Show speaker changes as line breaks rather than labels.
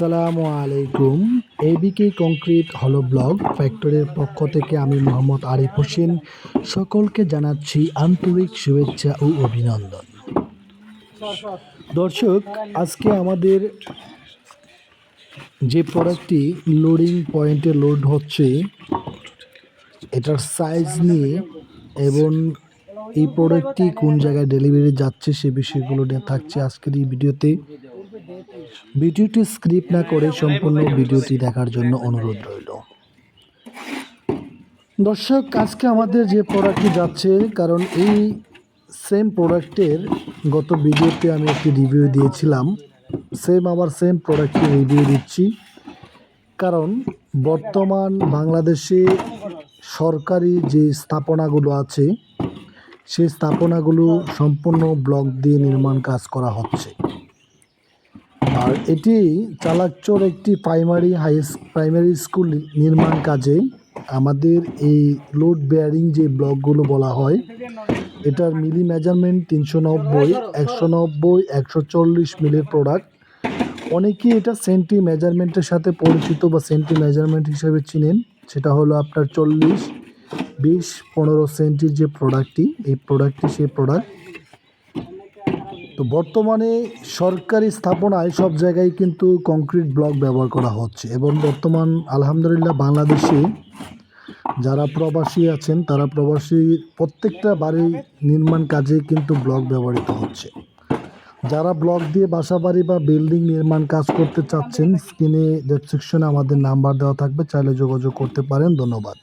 আসসালামু আলাইকুম। ABK concrete হলো ব্লগ। ফ্যাক্টরির পক্ষ থেকে আমি মোহাম্মদ আরিফ হোসেন। সকলকে জানাচ্ছি আন্তরিক শুভেচ্ছা ও অভিনন্দন। দর্শক, আজকে আমাদের যে প্রোডাক্টটি লোডিং পয়েন্টে লোড হচ্ছে, এটার সাইজ নিয়ে এবং এই প্রোডাক্টটি কোন জায়গায় ডেলিভারি যাচ্ছে সে বিষয়গুলো নিয়ে থাকছে আজকের এই ভিডিওতে। ভিডিওটি স্ক্রিপ্ট না করে সম্পূর্ণ ভিডিওটি দেখার জন্য অনুরোধ রইল। দর্শক, আজকে আমাদের যে প্রোডাক্টটি যাচ্ছে, কারণ এই সেম প্রোডাক্টের গত ভিডিওতে আমি একটি রিভিউ দিয়েছিলাম। সেম আবার সেম প্রোডাক্টটি রিভিউ দিচ্ছি। কারণ বর্তমান বাংলাদেশে সরকারি যে স্থাপনাগুলো আছে সেই স্থাপনাগুলো সম্পূর্ণ ব্লক দিয়ে নির্মাণ কাজ করা হচ্ছে। আর এটি চালাকচর একটি প্রাইমারি হাই প্রাইমারি স্কুল নির্মাণ কাজে আমাদের এই লোড বেয়ারিং যে ব্লকগুলো বলা হয়, এটার মিলি মেজারমেন্ট তিনশো নব্বই, একশো নব্বই, একশো চল্লিশ মিলির প্রোডাক্ট। অনেকেই এটা সেন্টি মেজারমেন্টের সাথে পরিচিত বা সেন্টি মেজারমেন্ট হিসেবে চিনেন, সেটা হলো আপনার চল্লিশ বিশ পনেরো সেন্টির যে প্রোডাক্টটি এই প্রোডাক্টটি সেই প্রোডাক্ট তো বর্তমানে সরকারি স্থাপনায় সব জায়গায় কিন্তু কংক্রিট ব্লক ব্যবহার করা হচ্ছে এবং বর্তমান আলহামদুলিল্লাহ বাংলাদেশে যারা প্রবাসী আছেন, তারা প্রবাসী প্রত্যেকটা বাড়ি নির্মাণ কাজে কিন্তু ব্লক ব্যবহৃত হচ্ছে। যারা ব্লক দিয়ে বাসা বাড়ি বা বিল্ডিং নির্মাণ কাজ করতে চাচ্ছেন, স্ক্রিনে ডেসক্রিপশনে আমাদের নাম্বার দেওয়া থাকবে, চাইলে যোগাযোগ করতে পারেন। ধন্যবাদ।